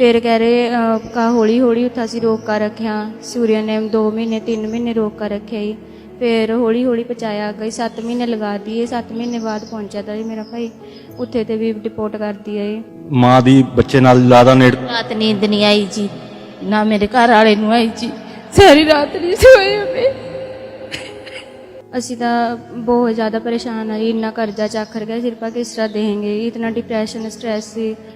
ਫਿਰ ਕਹਿ ਰਹੇ ਕਾ ਹੌਲੀ ਹੌਲੀ ਉੱਥਾ ਅਸੀਂ ਰੋਕ ਕਰ ਰੱਖਿਆ। ਸੂਰਿਆ ਨੇ 2 ਮਹੀਨੇ 3 ਮਹੀਨੇ ਰੋਕ ਕਰ ਰੱਖਿਆ ਜੀ। ਫਿਰ ਹੌਲੀ ਹੌਲੀ ਪਹੁੰਚਾਇਆ ਗਈ 7 ਮਹੀਨੇ ਲਗਾ ਦੀਏ 7 ਮਹੀਨੇ ਬਾਅਦ ਪਹੁੰਚਿਆ ਤਾਂ ਜੀ ਮੇਰਾ ਭਾਈ। ਉੱਥੇ ਤੇ ਵੀ ਰਿਪੋਰਟ ਕਰਦੀ ਹੈ ਜੀ। ਮਾਂ ਦੀ ਬੱਚੇ ਨਾਲ ਜ਼ਿਆਦਾ ਨੇੜ ਰਾਤ ਨੀਂਦ ਨਹੀਂ ਆਈ ਜੀ। ਨਾ ਮੇਰੇ ਘਰ ਵਾਲੇ ਨੂੰ ਆਈ ਜੀ। ਸਾਰੀ ਰਾਤ ਨਹੀਂ ਸੋਏ ਹਮੇ ਅਸੀਂ ਤਾਂ ਬਹੁਤ ज़्यादा परेशान है इतना कर्जा चाखर गए सिर्फ किस तरह देंगे इतना डिप्रेशन स्ट्रेस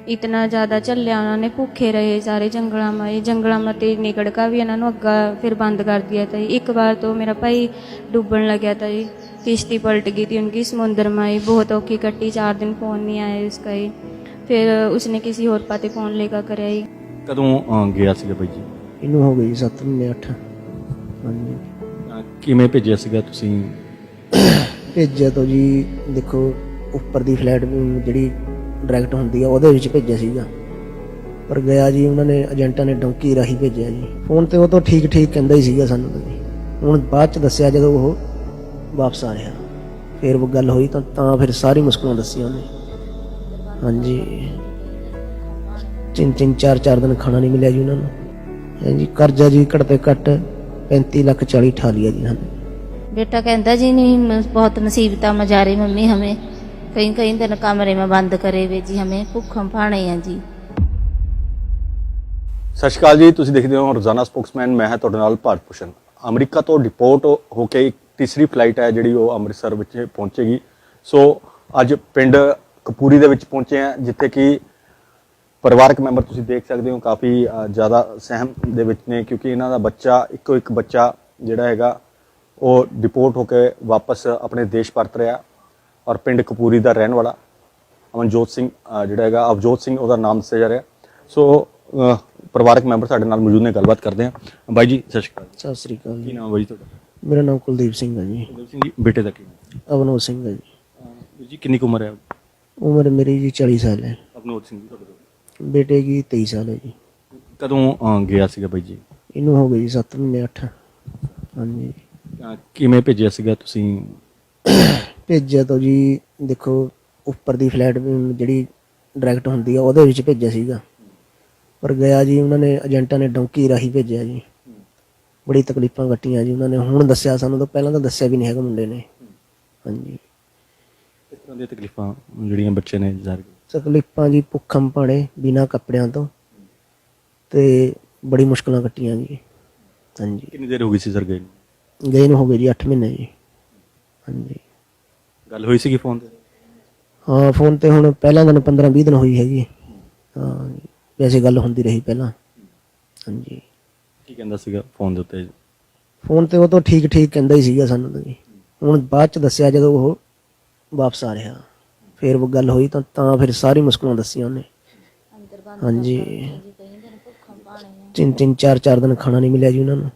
इतना ज़्यादा ਝੱਲਿਆ ਉਹਨਾਂ ਨੇ ਭੁੱਖੇ ਰਹੇ ਸਾਰੇ ਜੰਗਲਾਂ ਮਾਏ ਜੰਗਲਾਂ ਮਾ ਤੇ ਨਿਕੜਕਾ ਵੀ ਇਹਨਾਂ ਨੂੰ ਅੱਗਾ ਫਿਰ ਬੰਦ ਕਰ ਦਿਆ ਤਾ ਇੱਕ ਵਾਰ ਤੋਂ ਮੇਰਾ ਭਾਈ ਡੁੱਬਣ ਲੱਗਿਆ ਤਾ ਜੀ ਕਿਸ਼ਤੀ ਪਲਟ ਗਈ थी उनकी समुद्र में ही बहुत औखी कटी चार दिन फोन नहीं आया उसका ही फिर उसने किसी और पाते फोन लेकर कराई ਕਦੋਂ ਗਿਆ ਸੀਗਾ ਬਾਈ ਜੀ ਇਹਨੂੰ ਹੋ ਗਈ 7 ਮਹੀਨੇ 8 ਹਾਂਜੀ ਕਿਵੇਂ ਭੇਜਿਆ ਸੀਗਾ ਤੁਸੀਂ? ਭੇਜਿਆ ਤੋਂ ਜੀ, ਦੇਖੋ, ਉੱਪਰ ਦੀ ਫਲੈਟ ਜਿਹੜੀ ਡਾਇਰੈਕਟ ਹੁੰਦੀ ਆ, ਉਹਦੇ ਵਿੱਚ ਭੇਜਿਆ ਸੀਗਾ। ਪਰ ਗਿਆ ਜੀ, ਉਹਨਾਂ ਨੇ, ਏਜੰਟਾਂ ਨੇ ਡੌਂਕੀ ਰਾਹੀਂ ਭੇਜਿਆ ਜੀ। ਫੋਨ ਤੇ ਉਹ ਤੋਂ ਠੀਕ ਠੀਕ ਕਹਿੰਦਾ ਹੀ ਸੀਗਾ ਸਾਨੂੰ ਤਾਂ ਜੀ। ਹੁਣ ਬਾਅਦ ਚ ਦੱਸਿਆ ਜਦੋਂ ਉਹ ਵਾਪਸ ਆ ਰਿਹਾ। ਫਿਰ ਉਹ ਗੱਲ ਹੋਈ ਤਾਂ ਤਾਂ ਫਿਰ ਸਾਰੀ ਮੁਸ਼ਕਲਾਂ ਦੱਸੀਆਂ ਉਹਨੇ। ਹਾਂਜੀ। ਤਿੰਨ ਤਿੰਨ, ਚਾਰ ਚਾਰ ਦਿਨ ਖਾਣਾ ਨਹੀਂ ਮਿਲਿਆ ਜੀ ਉਹਨਾਂ ਨੂੰ। ਹਾਂਜੀ, ਕਰਜ਼ਾ ਜੀ ਘੱਟ ਤੇ ਘੱਟ 35 ਲੱਖ 40 ਠਾ ਲਿਆ ਜੀ ਸਾਨੂੰ बेटा कहता जी नहीं म- बहुत मुसीबत में जा रही मम्मी हमें कहीं कहीं दिन कमरे में बंद करे हुए जी हमें भूखम फाने हैं जी ਸਤਿ ਸ਼੍ਰੀ ਅਕਾਲ ਜੀ ਤੁਸੀਂ ਦੇਖਦੇ ਹੋ ਰੋਜ਼ਾਨਾ ਸਪੋਕਸਮੈਨ ਮੈਂ ਹਾਂ ਤੁਹਾਡੇ ਨਾਲ ਭਾਰਤ ਭੂਸ਼ਣ ਅਮਰੀਕਾ ਤੋਂ ਡਿਪੋਰਟ ਹੋ ਕੇ ਇੱਕ ਤੀਸਰੀ ਫਲਾਈਟ ਹੈ ਜਿਹੜੀ ਉਹ ਅੰਮ੍ਰਿਤਸਰ ਵਿੱਚ ਪਹੁੰਚੇਗੀ ਸੋ ਅੱਜ ਪਿੰਡ ਕਪੂਰੀ ਦੇ ਵਿੱਚ ਪਹੁੰਚੇ ਹਾਂ ਜਿੱਥੇ ਕਿ ਪਰਿਵਾਰਕ ਮੈਂਬਰ ਤੁਸੀਂ ਦੇਖ ਸਕਦੇ ਹੋ ਕਾਫੀ ਜ਼ਿਆਦਾ ਸਹਿਮ ਦੇ ਵਿੱਚ ਨੇ ਕਿਉਂਕਿ ਇਹਨਾਂ ਦਾ ਬੱਚਾ ਇੱਕੋ ਇੱਕ ਬੱਚਾ ਜਿਹੜਾ ਹੈਗਾ ਉਹ ਡਿਪੋਰਟ ਹੋ ਕੇ ਵਾਪਸ ਆਪਣੇ ਦੇਸ਼ ਪਰਤ ਰਿਹਾ ਔਰ ਪਿੰਡ ਕਪੂਰੀ ਦਾ ਰਹਿਣ ਵਾਲਾ ਅਮਨਜੋਤ ਸਿੰਘ ਜਿਹੜਾ ਹੈਗਾ ਅਵਜੋਤ ਸਿੰਘ ਉਹਦਾ ਨਾਮ ਦੱਸਿਆ ਜਾ ਰਿਹਾ। ਸੋ ਪਰਿਵਾਰਕ ਮੈਂਬਰ ਸਾਡੇ ਨਾਲ ਮੌਜੂਦ ਨੇ ਗੱਲਬਾਤ ਕਰਦੇ ਹਾਂ। ਬਾਈ ਜੀ ਸਤਿ ਸ਼੍ਰੀ ਅਕਾਲ। ਸਤਿ ਸ੍ਰੀ ਅਕਾਲ ਕੀ ਨਾਮ ਬਾਈ ਤੁਹਾਡਾ? ਮੇਰਾ ਨਾਮ ਕੁਲਦੀਪ ਸਿੰਘ ਹੈ ਜੀ। ਕੁਲਦੀਪ ਸਿੰਘ ਜੀ ਬੇਟੇ ਦਾ ਕੀ ਨਾਮ? ਅਵਨੋਦ ਸਿੰਘ ਹੈ ਜੀ। ਜੀ ਕਿੰਨੀ ਕੁ ਉਮਰ ਹੈ? ਉਮਰ ਮੇਰੀ ਜੀ 40 ਸਾਲ ਹੈ। ਅਵਨੋਦ ਸਿੰਘ ਜੀ ਤੁਹਾਡਾ। ਬੇਟੇ ਦੀ 23 ਸਾਲ ਹੈ ਜੀ। ਕਦੋਂ ਅ, ਗਿਆ ਸੀਗਾ ਬਾਈ ਜੀ? ਇਹਨੂੰ ਹੋ ਗਈ 7 ਮਹੀਨੇ 8 ਹਾਂਜੀ। ਕਿਵੇਂ ਭੇਜਿਆ ਸੀਗਾ ਤੁਸੀਂ? ਭੇਜਿਆ ਤਾਂ ਜੀ ਦੇਖੋ ਉੱਪਰ ਦੀ ਫਲੈਟ ਜਿਹੜੀ ਡਾਇਰੈਕਟ ਹੁੰਦੀ ਆ ਉਹਦੇ ਵਿੱਚ ਭੇਜਿਆ ਸੀਗਾ। ਪਰ ਗਿਆ ਜੀ ਉਹਨਾਂ ਨੇ ਏਜੰਟਾਂ ਨੇ ਡੌਂਕੀ ਰਾਹੀਂ ਭੇਜਿਆ ਜੀ। ਬੜੀ ਤਕਲੀਫਾਂ ਕੱਟੀਆਂ ਜੀ ਉਹਨਾਂ ਨੇ। ਹੁਣ ਦੱਸਿਆ ਸਾਨੂੰ ਤਾਂ ਪਹਿਲਾਂ ਤਾਂ ਦੱਸਿਆ ਵੀ ਨਹੀਂ ਹੈਗਾ ਮੁੰਡੇ ਨੇ। ਹਾਂਜੀ। ਕਿਸ ਤਰ੍ਹਾਂ ਦੀਆਂ ਤਕਲੀਫਾਂ ਜਿਹੜੀਆਂ ਬੱਚੇ ਨੇ ਜ਼ਾਹਿਰ ਤਕਲੀਫਾਂ ਜੀ ਭੁੱਖਮ ਭਾਣੇ ਬਿਨਾ ਕੱਪੜਿਆਂ ਤੋਂ ਤੇ ਬੜੀ ਮੁਸ਼ਕਲਾਂ ਕੱਟੀਆਂ ਜੀ। ਹਾਂਜੀ। ਕਿੰਨੀ ਦੇਰ ਹੋ ਗਈ ਸੀ ਸਰ ਗਏ ਨੂੰ? ਗਏ ਨੂੰ ਹੋ ਗਏ ਜੀ 8 ਮਹੀਨੇ ਜੀ। ਹਾਂਜੀ। ਗੱਲ ਹੋਈ ਸੀਗੀ ਫੋਨ ਤੇ? ਹਾਂ ਫੋਨ ਤੇ ਹੁਣ ਪਹਿਲਾਂ ਦਿਨ 15 20 ਦਿਨ ਹੋਈ ਹੈਗੀ। ਹਾਂ ਵੈਸੇ ਗੱਲ ਹੁੰਦੀ ਰਹੀ ਪਹਿਲਾਂ। ਹਾਂਜੀ। ਕੀ ਕਹਿੰਦਾ ਸੀਗਾ ਫੋਨ ਦੇ ਉੱਤੇ? ਫੋਨ ਤੇ ਉਹ ਤਾਂ ਠੀਕ ਠੀਕ ਕਹਿੰਦਾ ਹੀ ਸੀਗਾ ਸਾਨੂੰ ਤਾਂ ਜੀ। ਹੁਣ ਬਾਅਦ ਚ ਦੱਸਿਆ ਜਦੋਂ ਉਹ ਵਾਪਸ ਆ ਰਿਹਾ। ਫਿਰ ਉਹ ਗੱਲ ਹੋਈ ਤਾਂ ਤਾਂ ਫਿਰ ਸਾਰੀ ਮੁਸ਼ਕਲਾਂ ਦੱਸੀਆਂ ਉਹਨੇ। ਹਾਂਜੀ। ਤਿੰਨ ਤਿੰਨ ਚਾਰ ਚਾਰ ਦਿਨ ਖਾਣਾ ਨਹੀਂ ਮਿਲਿਆ ਜੀ ਉਹਨਾਂ ਨੂੰ।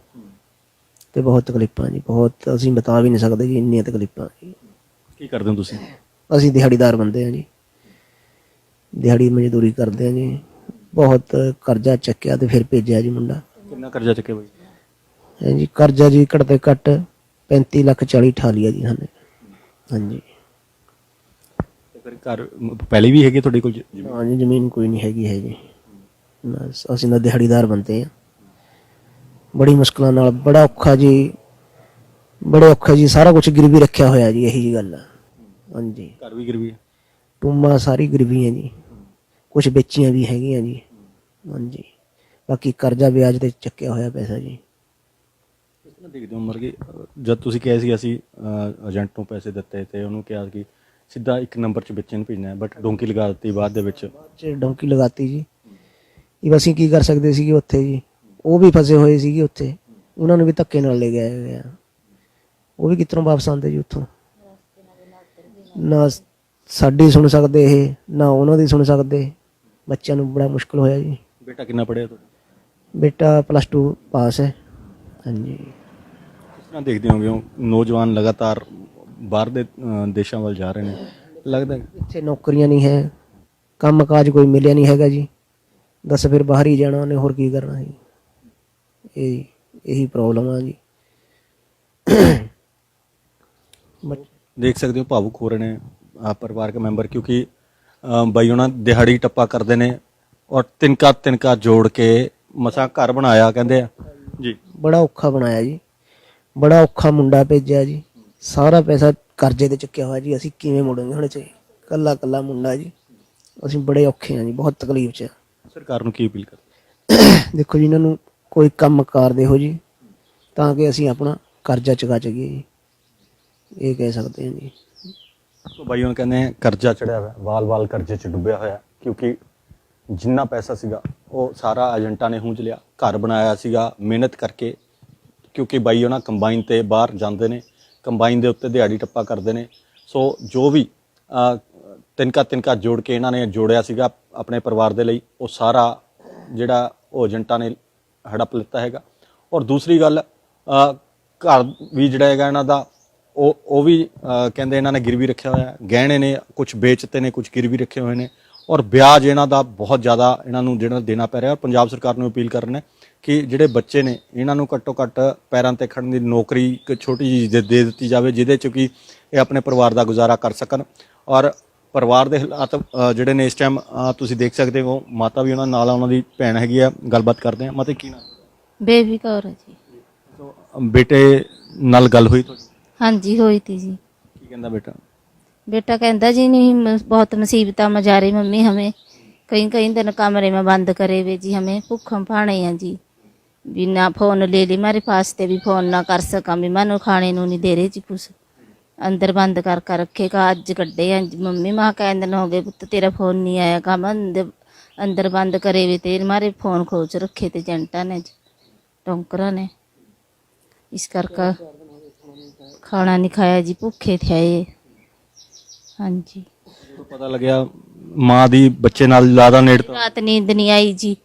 ਤੇ ਬਹੁਤ ਤਕਲੀਫਾਂ ਜੀ ਬਹੁਤ ਅਸੀਂ ਬਤਾ ਵੀ ਨਹੀਂ ਸਕਦੇ ਜੀ ਇੰਨੀਆਂ ਤਕਲੀਫਾਂ ਜੀ। ਕੀ ਕਰਦੇ ਹੋ ਤੁਸੀਂ? ਅਸੀਂ ਦਿਹਾੜੀਦਾਰ ਬੰਦੇ ਆ ਜੀ। ਦਿਹਾੜੀ ਮਜ਼ਦੂਰੀ ਕਰਦੇ ਆ ਜੀ। ਬਹੁਤ ਕਰਜ਼ਾ ਚੱਕਿਆ ਤੇ ਫਿਰ ਭੇਜਿਆ ਜੀ ਮੁੰਡਾ। ਕਿੰਨਾ ਕਰਜ਼ਾ ਚੱਕੇ ਬਾਈ? ਹੈ ਜੀ ਕਰਜ਼ਾ ਜੀ ਘੱਟ ਤੇ ਘੱਟ 35 ਲੱਖ 40 ਠਾ ਲਿਆ ਜੀ ਸਾਨੂੰ। ਹਾਂਜੀ। ਫਿਰ ਘਰ ਪਹਿਲੇ ਵੀ ਹੈਗੇ ਤੁਹਾਡੇ ਕੋਲ ਜ- ਜ਼ਮੀਨ? ਹਾਂ ਜੀ ਜ਼ਮੀਨ ਕੋਈ ਨਹੀਂ ਹੈਗੀ ਹੈ ਜੀ ਅਸੀਂ ਤਾਂ ਦਿਹਾੜੀਦਾਰ ਬੰਦੇ ਆ। ਬੜੀ ਮੁਸ਼ਕਲਾਂ ਨਾਲ ਬੜਾ ਔਖਾ ਜੀ ਬੜੇ ਔਖਾ ਜੀ ਸਾਰਾ ਕੁਝ ਗਿਰਵੀ ਰੱਖਿਆ ਹੋਇਆ ਜੀ ਇਹੀ ਜੀ ਗੱਲ ਆ। ਹਾਂਜੀ। ਘਰ ਵੀ ਗਿਰਵੀ ਹੈ ਟੂਮਾ ਸਾਰੀ ਗਰੀਬੀ ਹੈ ਜੀ। ਕੁਝ ਵੇਚੀਆਂ ਵੀ ਹੈਗੀਆਂ ਜੀ। ਹਾਂਜੀ। ਬਾਕੀ ਕਰਜ਼ਾ ਵਿਆਜ ਤੇ ਚੱਕਿਆ ਹੋਇਆ ਪੈਸਾ ਜੀ। ਕਿਸ ਤਰ੍ਹਾਂ ਦੇਖਦੇ ਹੋ ਮਰ ਗਏ ਜਦ ਤੁਸੀਂ ਕਹੇ ਸੀ ਅਸੀਂ ਏਜੰਟ ਨੂੰ ਪੈਸੇ ਦਿੱਤੇ ਤੇ ਉਹਨੂੰ ਕਿਹਾ ਕਿ ਸਿੱਧਾ ਇੱਕ ਨੰਬਰ 'ਚ ਬੱਚੇ ਨੂੰ ਭੇਜਣਾ ਹੈ ਬਟ ਡੋਂਕੀ ਲਗਾ ਦਿੱਤੀ ਬਾਅਦ ਦੇ ਵਿੱਚ। ਚ ਡੌਂਕੀ ਲਗਾਤੀ ਜੀ। ਇਹ ਅਸੀਂ ਕੀ ਕਰ ਸਕਦੇ ਸੀਗੇ ਉੱਥੇ ਜੀ? ਉਹ ਵੀ ਫਸੇ ਹੋਏ ਸੀਗੇ ਉੱਥੇ। ਉਹਨਾਂ ਨੂੰ ਵੀ ਧੱਕੇ ਨਾਲ ਲੈ ਗਏ ਹੋਏ ਆ। ਉਹ ਵੀ ਕਿਤਨੋਂ ਵਾਪਸ ਆਉਂਦੇ ਜੀ ਉੱਥੋਂ? ਨਾ ਸਾਡੀ ਸੁਣ ਸਕਦੇ ਇਹ ਨਾ ਉਹਨਾਂ ਦੀ ਸੁਣ ਸਕਦੇ। ਬੱਚਿਆਂ ਨੂੰ ਬੜਾ ਮੁਸ਼ਕਲ ਹੋਇਆ ਜੀ। ਬੇਟਾ ਕਿੰਨਾ ਪੜਿਆ ਤੁਹਾਡਾ? ਬੇਟਾ ਪਲੱਸ 2 ਪਾਸ ਹੈ। ਹਾਂਜੀ। ਕਿਸ ਤਰ੍ਹਾਂ ਦੇਖਦੇ ਹੋਗੇ ਨੌਜਵਾਨ ਲਗਾਤਾਰ ਬਾਹਰ ਦੇ ਅ, ਦੇਸ਼ਾਂ ਵੱਲ ਜਾ ਰਹੇ ਨੇ। ਲੱਗਦਾ ਇੱਥੇ ਨੌਕਰੀਆਂ ਨਹੀਂ ਹੈ ਕੰਮ ਕਾਜ ਕੋਈ ਮਿਲਿਆ ਨਹੀਂ ਹੈਗਾ ਜੀ। ਦੱਸ ਫਿਰ ਬਾਹਰ ਹੀ ਜਾਣਾ ਉਹਨੇ ਹੋਰ ਕੀ ਕਰਨਾ ਜੀ? ਇਹ ਇਹੀ ਪ੍ਰੋਬਲਮ ਆ ਜੀ। ਬੱਚ- ਦੇਖ ਸਕਦੇ ਹੋ ਭਾਵੁਕ ਹੋ ਰਹੇ ਨੇ ਆ ਪਰਿਵਾਰਕ ਮੈਂਬਰ ਕਿਉਂਕਿ ਅ, ਬਾਈ ਉਹਨਾਂ ਦਿਹਾੜੀ ਟੱਪਾ ਕਰਦੇ ਨੇ ਔਰ ਤਿਨਕਾ ਤਿਨਕਾ ਜੋੜ ਕੇ ਮਸਾਂ ਘਰ ਬਣਾਇਆ ਕਹਿੰਦੇ ਆ। ਜੀ ਬੜਾ ਔਖਾ ਬਣਾਇਆ ਜੀ। ਬੜਾ ਔਖਾ ਮੁੰਡਾ ਭੇਜਿਆ ਜੀ। ਸਾਰਾ ਪੈਸਾ ਕਰਜ਼ੇ ਤੇ ਚੁੱਕਿਆ ਹੋਇਆ ਜੀ ਅਸੀਂ ਕਿਵੇਂ ਮੋੜਾਂਗੇ ਹੁਣ ਚ ਕੱਲਾ ਕੱਲਾ ਮੁੰਡਾ ਜੀ। ਅਸੀਂ ਬੜੇ ਔਖੇ ਹਾਂ ਜੀ ਬਹੁਤ ਤਕਲੀਫ 'ਚ ਸਰਕਾਰ ਨੂੰ ਕੀ ਅਪੀਲ ਕਰਦੇ ਦੇਖੋ ਜੀ ਇਹਨਾਂ ਨੂੰ ਕੋਈ ਕੰਮ ਕਾਰ ਦੇਹੋ ਜੀ ਤਾਂ ਕਿ ਅਸੀਂ ਆਪਣਾ ਕਰਜ਼ਾ ਚੁਕਾ ਚਗੀਏ ਜੀ। ਇਹ ਕਹਿ ਸਕਦੇ ਹਾਂ ਜੀ। ਸੋ ਬਾਈ ਉਹਨਾਂ ਕਹਿੰਦੇ ਆ, ਕਰਜ਼ਾ ਚੜਿਆ ਹੋਇਆ ਵਾਲ-ਵਾਲ ਕਰਜ਼ੇ 'ਚ ਡੁੱਬਿਆ ਹੋਇਆ ਕਿਉਂਕਿ ਜਿੰਨਾ ਪੈਸਾ ਸੀਗਾ ਉਹ ਸਾਰਾ ਏਜੰਟਾਂ ਨੇ ਹੂੰਝ ਲਿਆ ਘਰ ਬਣਾਇਆ ਸੀਗਾ ਮਿਹਨਤ ਕਰਕੇ ਕਿਉਂਕਿ ਬਾਈ ਉਹਨਾਂ ਕੰਬਾਈਨ ਤੇ ਬਾਹਰ ਜਾਂਦੇ ਨੇ ਕੰਬਾਈਨ ਦੇ ਉੱਤੇ ਦਿਹਾੜੀ ਟੱਪਾ ਕਰਦੇ ਨੇ। ਸੋ ਜੋ ਵੀ ਤਿੰਨਕਾ ਤਿੰਨਕਾ ਜੋੜ ਕੇ ਇਹਨਾਂ ਨੇ ਜੋੜਿਆ ਸੀਗਾ ਆਪਣੇ ਪਰਿਵਾਰ ਦੇ ਲਈ, ਉਹ ਸਾਰਾ ਜਿਹੜਾ ਉਹ ਏਜੰਟਾਂ ਨੇ ਹੜਪ ਲਿੱਤਾ ਹੈਗਾ। ਔਰ ਦੂਸਰੀ ਗੱਲ ਘਰ ਵੀ ਜਿਹੜਾ ਹੈਗਾ ਇਹਨਾਂ ਦਾ, ਉਹ ਉਹ ਵੀ ਕਹਿੰਦੇ ਇਹਨਾਂ ਨੇ ਗਿਰਵੀ ਰੱਖਿਆ ਹੋਇਆ, ਗਹਿਣੇ ਨੇ ਕੁਝ ਵੇਚਤੇ ਨੇ ਕੁਝ ਗਿਰਵੀ ਰੱਖੇ ਹੋਏ ਨੇ। ਔਰ ਵਿਆਜ ਇਹਨਾਂ ਦਾ ਬਹੁਤ ਜ਼ਿਆਦਾ ਇਹਨਾਂ ਨੂੰ ਜਿਹੜਾ ਦੇਣਾ ਪੈ ਰਿਹਾ ਔਰ ਪੰਜਾਬ ਸਰਕਾਰ ਨੂੰ ਅਪੀਲ ਕਰ ਰਹੇ ਨੇ ਕਿ ਜਿਹੜੇ ਬੱਚੇ ਨੇ ਇਹਨਾਂ ਨੂੰ ਘੱਟੋ ਘੱਟ ਪੈਰਾਂ ਤੇ ਖੜਨ ਦੀ ਨੌਕਰੀ ਇੱਕ ਛੋਟੀ ਜਿਹੀ ਦੇ ਦੇ ਦਿੱਤੀ ਜਾਵੇ ਜਿਹਦੇ ਚ ਕਿ ਇਹ ਆਪਣੇ ਪਰਿਵਾਰ ਦਾ ਗੁਜ਼ਾਰਾ ਕਰ ਸਕਣ ਔਰ ਪਰਿਵਾਰ ਦੇ ਹਾਲਾਤ ਅਹ, ਜਿਹੜੇ ਨੇ ਇਸ ਟਾਈਮ ਤੁਸੀਂ ਦੇਖ ਸਕਦੇ ਹੋ ਮਾਤਾ ਵੀ ਉਹਨਾਂ ਨਾਲ ਆ, ਉਹਨਾਂ ਦੀ ਭੈਣ ਹੈਗੀ ਆ ਗੱਲਬਾਤ ਕਰਦੇ ਆ ਮਾਤਾ ਕੀ ਨਾਮ ਬੇਬੀ ਕੌਰ ਹੈ ਜੀ ਸੋ, ਬੇਟੇ ਨਾਲ ਗੱਲ ਹੋਈ ਤੁਹਾਡੀ ਹਾਂਜੀ ਹੋਈ ਤੀ ਜੀ ਕੀ ਕਹਿੰਦਾ ਬੇਟਾ बेटा कहता जी नहीं म- बहुत मुसीबत में जा रही मम्मी हमें कहीं कहीं दिन कमरे में बंद करे हुए जी हमें भुखम पाने हैं जी बिना फोन ले ली मेरे पास ते भी फोन ना कर सका भी मानो खाने ਨੂੰ ਨਹੀਂ ਦੇ ਰਹੇ ਜੀ ਕੁਛ ਅੰਦਰ ਬੰਦ ਕਰ ਕਰ ਰੱਖੇਗਾ ਅੱਜ ਕੱਢੇ ਆ ਮੰਮੀ ਮਾਂ ਕਹਿੰਦੇ ਨੇ ਹੋ ਗਏ ਪੁੱਤ ਤੇਰਾ ਫੋਨ ਨਹੀਂ ਆਇਆ ਕੰਮ ਅੰਦਰ ਅੰਦਰ ਬੰਦ ਕਰੇ ਵੇ ਤੇ ਮਾਰੇ ਫੋਨ ਖੋਚ ਰੱਖੇ ਤੇ ਜੰਟਾਂ ਨੇ ਜੀ, ਟੌਂਕਰਾਂ ਨੇ ਇਸ ਕਰਕੇ ਖਾਣਾ ਨਹੀਂ ਖਾਇਆ ਜੀ ਭੁੱਖੇ ਥਿਆਏ ਹਾਂਜੀ ਤੋਂ ਪਤਾ ਲੱਗਿਆ ਮਾਂ ਦੀ ਬੱਚੇ ਨਾਲ ਜ਼ਿਆਦਾ ਨੇੜਤਾ ਰਾਤ ਨੀਂਦ ਨਹੀਂ ਆਈ ਜੀ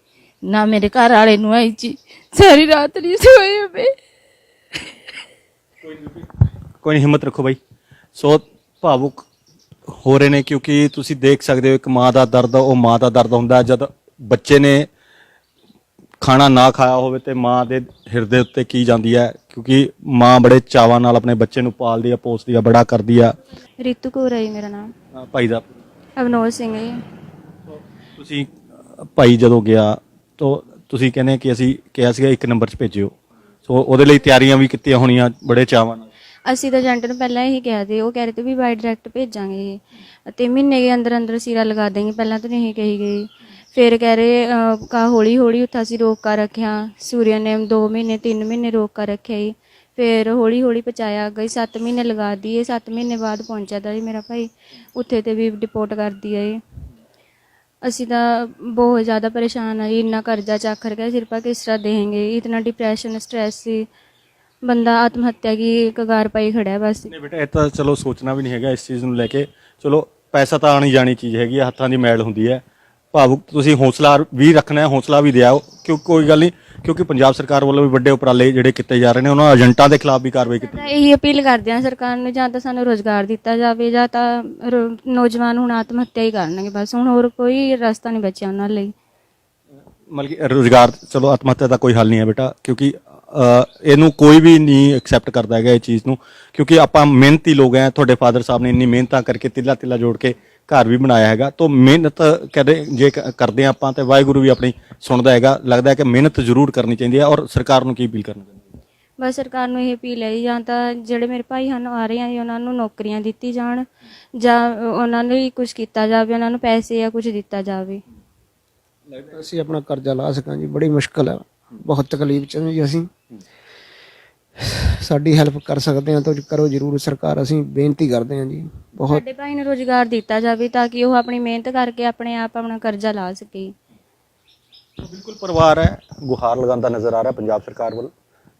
ਨਾ ਮੇਰੇ ਘਰ ਵਾਲੇ ਨੂੰ ਆਈ ਜੀ ਸਾਰੀ ਰਾਤ ਨਹੀਂ ਸੋਏ ਮੈਂ ਕੋਈ ਨਹੀਂ ਹਿੰਮਤ ਰੱਖੋ ਬਾਈ। ਸੋ ਭਾਵੁਕ ਹੋ ਰਹੇ ਨੇ ਕਿਉਂਕਿ ਤੁਸੀਂ ਦੇਖ ਸਕਦੇ ਹੋ ਇੱਕ ਮਾਂ ਦਾ ਦਰਦ ਉਹ ਮਾਂ ਦਾ ਦਰਦ ਹੁੰਦਾ ਜਦ ਬੱਚੇ ਨੇ ਖਾਣਾ ਨਾ ਖਾਇਆ ਹੋਵੇ ਤੇ ਮਾਂ ਦੇ ਹਿਰਦੇ ਉੱਤੇ ਕੀ ਜਾਂਦੀ ਹੈ? ਕਿਉਂਕਿ ਮਾਂ ਬੜੇ ਚਾਵਾਂ ਨਾਲ ਆਪਣੇ ਬੱਚੇ ਨੂੰ ਪਾਲਦੀ ਆ ਪੋਸਦੀ ਆ ਬੜਾ ਕਰਦੀ ਆ ਰਿਤੂ ਕੌਰ ਹੈ ਜੀ ਮੇਰਾ ਨਾਮ। ਅਹ ਭਾਈ ਦਾ। ਅਵਨੋਜ ਸਿੰਘ ਜੀ। ਤੁਸੀਂ ਭਾਈ ਜਦੋਂ ਗਿਆ ਤਾਂ ਤੁਸੀਂ ਕਹਿੰਦੇ ਕਿ ਅਸੀਂ ਕਿਹਾ ਸੀਗਾ ਇੱਕ ਨੰਬਰ 'ਚ ਭੇਜਿਓ। ਸੋ ਉਹਦੇ ਲਈ ਤਿਆਰੀਆਂ ਵੀ ਕੀਤੀਆਂ ਹੋਣੀਆਂ ਬੜੇ ਚਾਵਾਂ ਨਾਲ। ਅਸੀਂ ਤਾਂ ਏਜੰਟ ਨੂੰ ਪਹਿਲਾਂ ਹੀ ਕਿਹਾ ਸੀ, ਉਹ ਕਹਿ ਰਹੇ ਤੇ ਵੀ ਬਾਈ ਡਾਇਰੈਕਟ ਭੇਜਾਂਗੇ ਤੇ ਮਹੀਨੇ ਦੇ ਅੰਦਰ ਅੰਦਰ ਸੀਰਾ ਲਗਾ ਦੇਂਗੇ ਪਹਿਲਾਂ ਤਾਂ ਨਹੀਂ ਕਹੀ ਗਈ। ਫਿਰ ਕਹਿ ਰਹੇ ਕਾ ਹੌਲੀ ਹੌਲੀ ਉੱਥਾ ਅਸੀਂ ਰੋਕ ਕਰ ਰੱਖਿਆ। ਸੂਰਿਆ ਨੇ 2 ਮਹੀਨੇ 3 ਮਹੀਨੇ ਰੋਕ ਕਰ ਰੱਖਿਆ ਜੀ। ਫਿਰ ਹੌਲੀ ਹੌਲੀ ਪਹੁੰਚਾਇਆ, ਗਈ 7 ਮਹੀਨੇ ਲਗਾ ਦੀਏ 7 ਮਹੀਨੇ ਬਾਅਦ ਪਹੁੰਚਿਆ ਤਾਂ ਜੀ ਮੇਰਾ ਭਾਈ, ਉੱਥੇ ਤੇ ਵੀ ਡਿਪੋਰਟ ਕਰਦੀ ਹੈ ਅਸੀਂ ਤਾਂ ਬਹੁਤ ਜ਼ਿਆਦਾ ਪਰੇਸ਼ਾਨ ਆ ਜੀ ਇੰਨਾ ਕਰਜ਼ਾ ਚੱਕ ਰਿਹਾ ਸਿਰਪਾ ਕਿਸ ਤਰ੍ਹਾਂ ਦੇਂਗੇ ਇਤਨਾ ਡਿਪਰੈਸ਼ਨ ਸਟ੍ਰੈਸ ਸੀ। ਬੰਦਾ ਆਤਮ ਹੱਤਿਆ ਕੀ ਕਗਾਰ ਪਾਈ ਖੜਾ ਹੈ ਬਸ। ਨਹੀਂ ਬੇਟਾ, ਇਹ ਤਾਂ ਚਲੋ ਸੋਚਣਾ ਵੀ ਨਹੀਂ ਹੈਗਾ ਇਸ ਚੀਜ਼ ਨੂੰ ਲੈ ਕੇ। ਚਲੋ, ਪੈਸਾ ਤਾਂ ਆਣੀ ਜਾਣੀ ਚੀਜ਼ ਹੈਗੀ ਹੈ ਹੱਥਾਂ ਦੀ ਮੈਲ ਹੁੰਦੀ ਹੈ। ਭਾਵੁਕ ਤੁਸੀਂ ਹੌਸਲਾ ਵੀ ਰੱਖਣਾ ਹੈ ਹੌਸਲਾ ਵੀ ਦਿਆਓ, ਕਿਉਂ ਕੋਈ ਗੱਲ ਨਹੀਂ। ਕਿਉਂਕਿ ਪੰਜਾਬ ਸਰਕਾਰ ਵੱਲੋਂ ਵੀ ਵੱਡੇ ਉਪਰਾਲੇ ਜਿਹੜੇ ਕੀਤੇ ਜਾ ਰਹੇ ਨੇ ਉਹਨਾਂ ਏਜੰਟਾਂ ਦੇ ਖਿਲਾਫ ਵੀ ਕਾਰਵਾਈ ਕੀਤੀ ਤਾਂ ਇਹੀ ਅਪੀਲ ਕਰਦੇ ਹਾਂ ਸਰਕਾਰ ਨੂੰ ਜਾਂ ਤਾਂ ਸਾਨੂੰ ਰੋਜ਼ਗਾਰ ਦਿੱਤਾ ਜਾਵੇ ਜਾਂ ਤਾਂ ਰੋ- ਨੌਜਵਾਨ ਹੁਣ ਆਤਮ ਹੱਤਿਆ ਹੀ ਕਰਨਗੇ ਬਸ ਹੁਣ ਹੋਰ ਕੋਈ ਰਸਤਾ ਨਹੀਂ ਬਚਿਆ ਉਹਨਾਂ ਲਈ। ਮਤਲਬ ਕਿ ਰੋਜ਼ਗਾਰ ਚਲੋ ਆਤਮ ਹੱਤਿਆ ਦਾ ਕੋਈ ਹੱਲ ਨਹੀਂ ਹੈ ਬੇਟਾ ਕਿਉਂਕਿ ਇਹਨੂੰ ਕੋਈ ਵੀ ਨਹੀਂ ਐਕਸੈਪਟ ਕਰਦਾ ਹੈਗਾ ਇਹ ਚੀਜ਼ ਨੂੰ ਕਿਉਂਕਿ ਆਪਾਂ ਮਿਹਨਤੀ ਲੋਕ ਹੈ ਤੁਹਾਡੇ ਫਾਦਰ ਸਾਹਿਬ ਨੇ ਇੰਨੀ ਮਿਹਨਤਾਂ ਕਰਕੇ ਤਿੱਲਾ ਤਿੱਲਾ ਜੋੜ ਕੇ ਘਰ ਵੀ ਬਣਾਇਆ ਹੈਗਾ। ਤੋਂ ਮਿਹਨਤ ਕਦੇ ਜੇ ਕ- ਕਰਦੇ ਹਾਂ ਆਪਾਂ ਤੇ ਵਾਹਿਗੁਰੂ ਵੀ ਆਪਣੀ ਸੁਣਦਾ ਹੈਗਾ। ਲੱਗਦਾ ਹੈ ਕਿ ਮਿਹਨਤ ਜ਼ਰੂਰ ਕਰਨੀ ਚਾਹੀਦੀ ਹੈ। ਔਰ ਸਰਕਾਰ ਨੂੰ ਕੀ ਅਪੀਲ ਕਰਨੀ ਚਾਹੀਦੀ ਹੈ? ਬਸ ਸਰਕਾਰ ਨੂੰ ਇਹ ਅਪੀਲ ਹੈ ਜੀ, ਜਾਂ ਤਾਂ ਜਿਹੜੇ ਮੇਰੇ ਭਾਈ ਹਨ ਆ ਰਹੇ ਆ ਜੀ, ਉਹਨਾਂ ਨੂੰ ਨੌਕਰੀਆਂ ਦਿੱਤੀ ਜਾਣ ਜਾਂ ਉਹਨਾਂ ਨੂੰ ਹੀ ਕੁਝ ਕੀਤਾ ਜਾਵੇ ਉਹਨਾਂ ਨੂੰ ਪੈਸੇ ਜਾਂ ਕੁਝ ਦਿੱਤਾ ਜਾਵੇ। ਅਸੀਂ ਆਪਣਾ ਕਰਜ਼ਾ ਲਾ ਸਕਾਂ ਜੀ ਬੜੀ ਮੁਸ਼ਕਲ ਹੈ ਬਹੁਤ ਤਕਲੀਫ ਚ ਹਾਂ ਜੀ ਅਸੀਂ। ਸਾਡੀ ਹੈਲਪ ਕਰ ਸਕਦੇ ਹਾਂ ਤਾਂ ਕਰੋ ਜਰੂਰ ਸਰਕਾਰ ਅਸੀਂ ਬੇਨਤੀ ਕਰਦੇ ਹਾਂ ਜੀ। ਬਹੁਤ ਸਾਡੇ ਭਾਈ ਨੂੰ ਰੋਜ਼ਗਾਰ ਦਿੱਤਾ ਜਾਵੇ ਤਾਂ ਕਿ ਉਹ ਆਪਣੀ ਮਿਹਨਤ ਕਰਕੇ ਆਪਣੇ ਆਪ ਆਪਣਾ ਕਰਜ਼ਾ ਲਾ ਸਕੇ। ਬਿਲਕੁਲ ਪਰਿਵਾਰ ਹੈ ਗੁਹਾਰ ਲਗਾਉਂਦਾ ਨਜ਼ਰ ਆ ਰਿਹਾ ਪੰਜਾਬ ਸਰਕਾਰ ਵੱਲ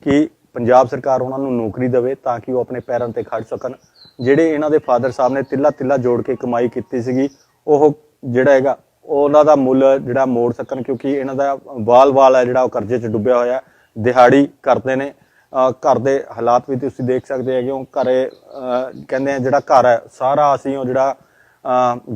ਕਿ ਪੰਜਾਬ ਸਰਕਾਰ ਉਹਨਾਂ ਨੂੰ ਨੌਕਰੀ ਦੇਵੇ ਤਾਂ ਕਿ ਉਹ ਆਪਣੇ ਪੈਰਾਂ ਤੇ ਖੜ ਸਕਣ। ਜਿਹੜੇ ਇਹਨਾਂ ਦੇ ਫਾਦਰ ਸਾਹਿਬ ਨੇ ਤਿੱਲਾ ਤਿੱਲਾ ਜੋੜ ਕੇ ਕਮਾਈ ਕੀਤੀ ਸੀਗੀ ਉਹ ਜਿਹੜਾ ਹੈਗਾ ਉਹ ਉਹਨਾਂ ਦਾ ਮੁੱਲ ਜਿਹੜਾ ਮੋੜ ਸਕਣ ਕਿਉਂਕਿ ਇਹਨਾਂ ਦਾ ਵਾਲ-ਵਾਲ ਹੈ ਜਿਹੜਾ ਉਹ ਕਰਜ਼ੇ 'ਚ ਡੁੱਬਿਆ ਹੋਇਆ। ਦਿਹਾੜੀ ਕਰਦੇ ਨੇ ਘਰ ਦੇ ਹਾਲਾਤ ਵੀ ਤੁਸੀਂ ਦੇਖ ਸਕਦੇ ਹੈਗੇ ਹੋ। ਘਰੇ ਕਹਿੰਦੇ ਆ ਜਿਹੜਾ ਘਰ ਹੈ, ਸਾਰਾ ਅਸੀਂ ਉਹ ਜਿਹੜਾ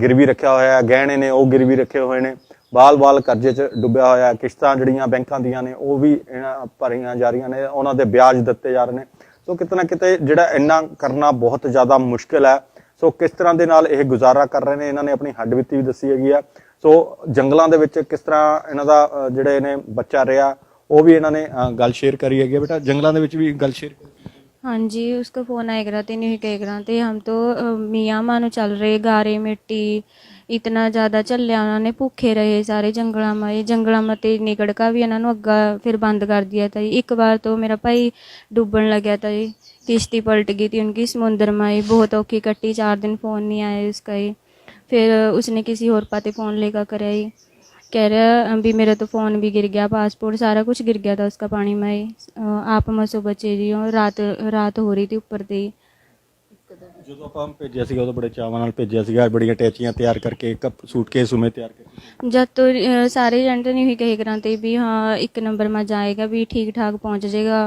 ਗਿਰਵੀ ਰੱਖਿਆ ਹੋਇਆ ਹੈ, ਗਹਿਣੇ ਨੇ ਉਹ ਗਿਰਵੀ ਰੱਖੇ ਹੋਏ ਨੇ। ਬਾਲ-ਬਾਲ ਕਰਜ਼ੇ 'ਚ ਡੁੱਬਿਆ ਹੋਇਆ ਕਿਸ਼ਤਾਂ ਜਿਹੜੀਆਂ ਬੈਂਕਾਂ ਦੀਆਂ ਨੇ, ਉਹ ਵੀ ਇਹਨਾਂ ਭਰੀਆਂ ਜਾ ਰਹੀਆਂ ਨੇ, ਉਹਨਾਂ ਦੇ ਵਿਆਜ ਦਿੱਤੇ ਜਾ ਰਹੇ ਨੇ। ਸੋ ਕਿਤੇ ਨਾ ਕਿਤੇ ਜਿਹੜਾ ਇੰਨਾ ਕਰਨਾ ਬਹੁਤ ਜ਼ਿਆਦਾ ਮੁਸ਼ਕਿਲ ਹੈ। ਸੋ ਕਿਸ ਤਰ੍ਹਾਂ ਦੇ ਨਾਲ ਇਹ ਗੁਜ਼ਾਰਾ ਕਰ ਰਹੇ ਨੇ, ਇਹਨਾਂ ਨੇ ਆਪਣੀ ਹੱਡ ਹੱਡਬਿੱਤੀ ਵੀ ਦੱਸੀ ਹੈਗੀ ਆ ਸੋ ਜੰਗਲਾਂ ਦੇ ਵਿੱਚ ਕਿਸ ਤਰ੍ਹਾਂ ਇਹਨਾਂ ਦਾ ਜਿਹੜੇ ਨੇ ਬੱਚਾ ਰਿਹਾ ਉਹ ਵੀ ਇਹਨਾਂ ਨੇ ਅ, ਗੱਲ ਸ਼ੇਅਰ ਕਰੀ ਹੈਗੀ ਹੈ ਬੇਟਾ ਜੰਗਲਾਂ ਦੇ ਵਿੱਚ ਵੀ ਗੱਲ ਸ਼ੇਅਰ हाँ जी उसका फ़ोन आएगा रहते नहीं कहेगा रहते हम तो अ, मियाँ मानो चल रहे गारे मिट्टी ਇਤਨਾ ਜ਼ਿਆਦਾ ਚੱਲਿਆ ਉਹਨਾਂ ਨੇ ਭੁੱਖੇ ਰਹੇ ਸਾਰੇ ਜੰਗਲਾਂ ਮਾਏ ਜੰਗਲਾਂ ਮਤੇ ਨਿਕੜਕਾ ਵੀ ਇਹਨਾਂ ਨੂੰ ਅੱਗਾ ਫਿਰ ਬੰਦ ਕਰ ਦਿਆ ਤਾ ਜੀ ਇੱਕ ਵਾਰ ਤੋਂ ਮੇਰਾ ਭਾਈ ਡੁੱਬਣ ਲੱਗਿਆ ਤਾ ਜੀ किश्ती पलट गई थी उनकी समुद्र में आई बहुत औखी कट्टी चार दिन फ़ोन नहीं आए उसका ही फिर उसने किसी और पाते फ़ोन लेकर कराई कह रहा भी मेरा तो फ़ोन भी गिर गया पासपोर्ट सारा कुछ गिर गया था उसका पानी में आप ਮਸੋ बचे जी हो रात रात हो रही थी ऊपर ਤੇ ही ਜਦੋਂ ਆਪਾਂ ਭੇਜਿਆ ਸੀਗਾ ਉਦੋਂ ਬੜੇ ਚਾਵਾਂ ਨਾਲ ਭੇਜਿਆ ਸੀਗਾ ਬੜੀਆਂ ਟੈਚੀਆਂ ਤਿਆਰ ਕਰਕੇ ਇੱਕ ਸੂਟਕੇਸ ਉਮੇ ਤਿਆਰ ਕਰਕੇ ਜਦ ਤੋਂ ਅ, ਸਾਰੇ ਏਜੰਟ ਨੇ ਹੀ ਕਹੇ ਕਰਾਂਤੇ ਵੀ ਹਾਂ ਇੱਕ ਨੰਬਰ ਮਾ ਜਾਏਗਾ ਵੀ ठीक ठाक पहुंच जाएगा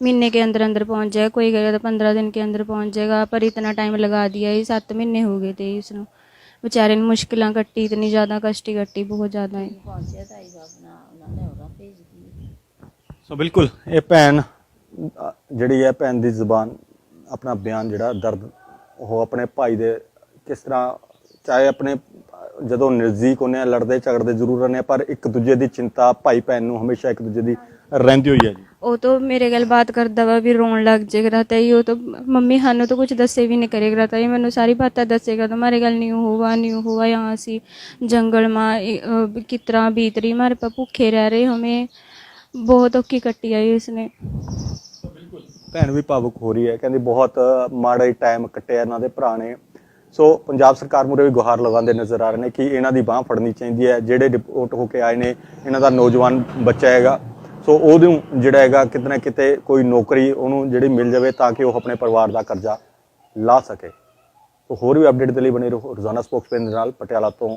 महीने के अंदर अंदर पहुंच जाएगा कोई कहेगा तो 15 दिन के अंदर पहुंच जाएगा पर इतना टाइम लगा दिया ये 7 महीने हो गए थे इसको ਵਿਚਾਰੇ ਨੇ ਮੁਸ਼ਕਿਲਾਂ ਕੱਟੀ ਇਤਨੀ ਜ਼ਿਆਦਾ ਕਸ਼ਟੀ ਕੱਟੀ ਬਹੁਤ ਜ਼ਿਆਦਾ ਹੈ। ਸੋ ਬਿਲਕੁਲ ਇਹ ਭੈਣ ਜਿਹੜੀ ਹੈ ਭੈਣ ਦੀ ਜ਼ੁਬਾਨ ਆਪਣਾ ਬਿਆਨ ਜਿਹੜਾ ਦਰਦ ਉਹ ਆਪਣੇ ਭਾਈ ਦੇ ਕਿਸ ਤਰ੍ਹਾਂ ਚਾਹੇ ਆਪਣੇ ਜਦੋਂ ਨਜ਼ਦੀਕ ਹੁੰਦੇ ਆ ਲੜਦੇ ਝਗੜਦੇ ਜ਼ਰੂਰ ਰਹਿੰਦੇ ਆ ਪਰ ਇੱਕ ਦੂਜੇ ਦੀ ਚਿੰਤਾ ਭਾਈ ਭੈਣ ਨੂੰ ਹਮੇਸ਼ਾ ਇੱਕ ਦੂਜੇ ਦੀ ਰਹਿੰਦੀ ਹੋਈ ਹੈ ਜੀ ਉਹ ਤਾਂ ਮੇਰੇ ਗੱਲ ਬਾਤ ਕਰਦਾ ਵਾ ਵੀ ਰੋਣ ਲੱਗ ਜੇਗਾ ਤਾਂ ਹੀ ਉਹ ਤਾਂ ਮੰਮੀ ਸਾਨੂੰ ਤਾਂ ਕੁਝ ਦੱਸੇ ਵੀ ਨਹੀਂ ਕਰੇਗਾ ਤਾਂ ਇਹ ਮੈਨੂੰ ਸਾਰੀ ਬਾਤਾਂ ਦੱਸੇਗਾ ਤਾਂ ਮਾਰੇ ਗੱਲ ਨਹੀਂ ਹੋਵਾ ਨਹੀਂ ਹੋਵਾ यहाँ ਸੀ जंगल में कितना बीत रही हमारे पर भूखे रह रहे हमें बहुत औखी कट्टी आई उसने ਭੈਣ ਵੀ ਭਾਵੁਕ ਹੋ ਰਹੀ ਹੈ ਕਹਿੰਦੀ ਬਹੁਤ ਮਾੜਾ ਹੀ ਟਾਈਮ ਕੱਟਿਆ ਇਹਨਾਂ ਦੇ ਭਰਾ ਨੇ ਸੋ ਪੰਜਾਬ ਸਰਕਾਰ ਮੂਰੇ ਵੀ ਗੁਹਾਰ ਲਗਾਉਂਦੇ ਨਜ਼ਰ ਆ ਰਹੇ ਨੇ ਕਿ ਇਹਨਾਂ ਦੀ ਬਾਹ ਫੜਨੀ ਚਾਹੀਦੀ ਹੈ ਜਿਹੜੇ ਰਿਪੋਰਟ ਹੋ ਕੇ ਆਏ ਨੇ ਇਹਨਾਂ ਦਾ ਨੌਜਵਾਨ ਬੱਚਾ ਹੈਗਾ ਸੋ ਉਹਨੂੰ ਜਿਹੜਾ ਹੈਗਾ ਕਿਤੇ ਨਾ ਕਿਤੇ ਕੋਈ ਨੌਕਰੀ ਉਹਨੂੰ ਜਿਹੜੀ ਮਿਲ ਜਾਵੇ ਤਾਂ ਕਿ ਉਹ ਆਪਣੇ ਪਰਿਵਾਰ ਦਾ ਕਰਜ਼ਾ ਲਾ ਸਕੇ। ਸੋ ਹੋਰ ਵੀ ਅਪਡੇਟ ਦੇ ਲਈ ਬਣੇ ਰਹੋ ਰੋਜ਼ਾਨਾ ਸਪੋਕਸਮੈਨ ਦੇ ਨਾਲ, ਪਟਿਆਲਾ ਤੋਂ